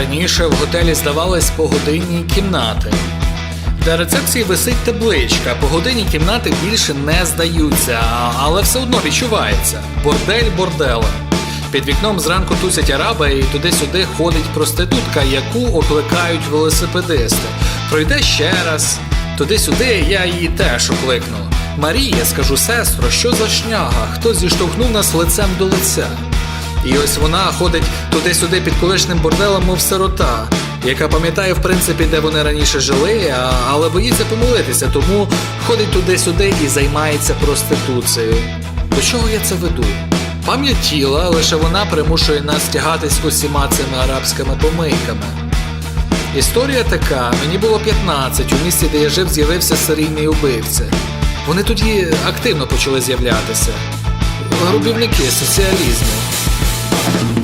Раніше в готелі здавались погодинні кімнати. Для рецепції висить табличка. Погодинні кімнати більше не здаються, але все одно відчувається. Бордель борделем. Під вікном зранку тусять араби і туди-сюди ходить проститутка, яку окликають велосипедисти. Пройде ще раз. Туди-сюди я її теж окликну. Марія, скажу сестро, що за шняга? Хто зіштовхнув нас лицем до лиця? І ось вона ходить туди-сюди під колишнім борделем, мов сирота, яка пам'ятає, в принципі, де вони раніше жили, а, але боїться помилитися, тому ходить туди-сюди і займається проституцією. До чого я це веду? Пам'ять тіла, лише вона примушує нас тягатись усіма цими арабськими помийками. Історія така: мені було 15, у місті, де я жив, з'явився серійний убивця. Вони тоді активно почали з'являтися. Грубівники соціалізму. Thank you.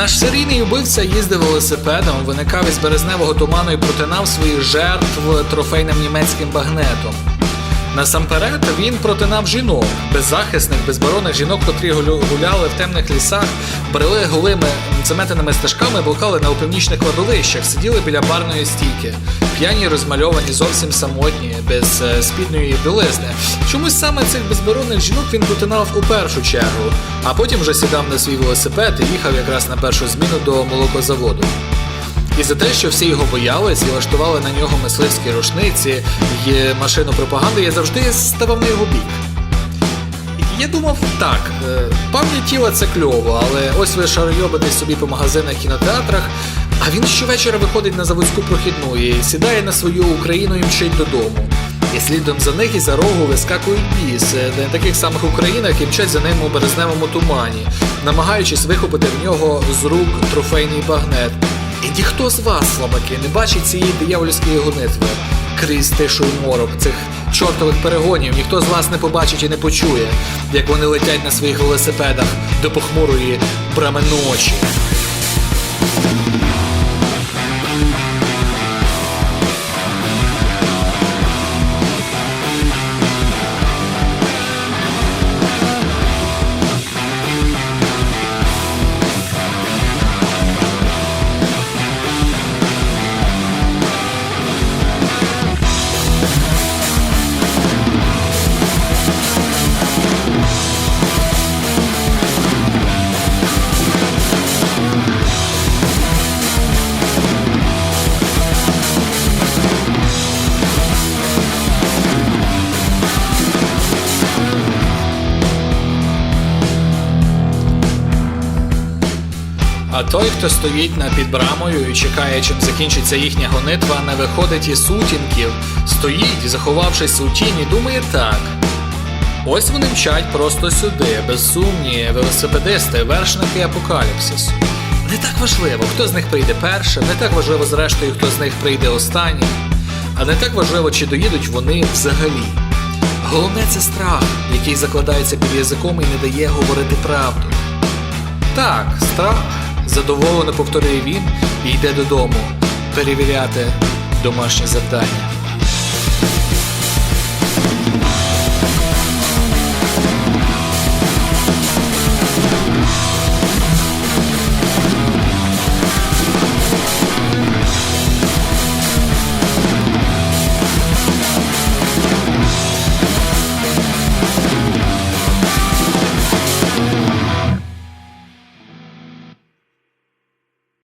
Наш серійний убивця їздив велосипедом, виникав із березневого туману і протинав своїх жертв трофейним німецьким багнетом. Насамперед він протинав жінок, беззахисних, безборонних жінок, котрі гуляли в темних лісах, брели голими заметеними стежками, блукали на опівнічних кладовищах, сиділи біля барної стійки, п'яні, розмальовані, зовсім самотні, без е, спідної білизни. Чомусь саме цих безборонних жінок він протинав у першу чергу, а потім вже сідав на свій велосипед і їхав якраз на першу зміну до молокозаводу. І за те, що всі його боялись і влаштували на нього мисливські рушниці і машину пропаганди, я завжди ставав на його бік. Я думав, так, е, пам'ять тіла це кльово, але ось ви шаройобитесь собі по магазинах кінотеатрах, а він щовечора виходить на заводську прохідну і сідає на свою Україну і мчить додому. І слідом за них і за рогу вискакують біс, е, на таких самих українах і мчать за ним у березневому тумані, намагаючись вихопити в нього з рук трофейний багнет. І ніхто з вас, слабаки, не бачить цієї диявольської гонитви крізь тишу й морок цих чортових перегонів. Ніхто з вас не побачить і не почує, як вони летять на своїх велосипедах до похмурої брами А той, хто стоїть на підбрамою і чекає, чим закінчиться їхня гонитва, не виходить із сутінків, стоїть, заховавшись у тіні, думає так. Ось вони мчать просто сюди, безсумні велосипедисти, вершники апокаліпсису. Не так важливо, хто з них прийде першим, не так важливо, зрештою, хто з них прийде останнім, а не так важливо, чи доїдуть вони взагалі. Головне це страх, який закладається під язиком і не дає говорити правду. Так, страх, задоволено повторює він і йде додому перевіряти домашнє завдання.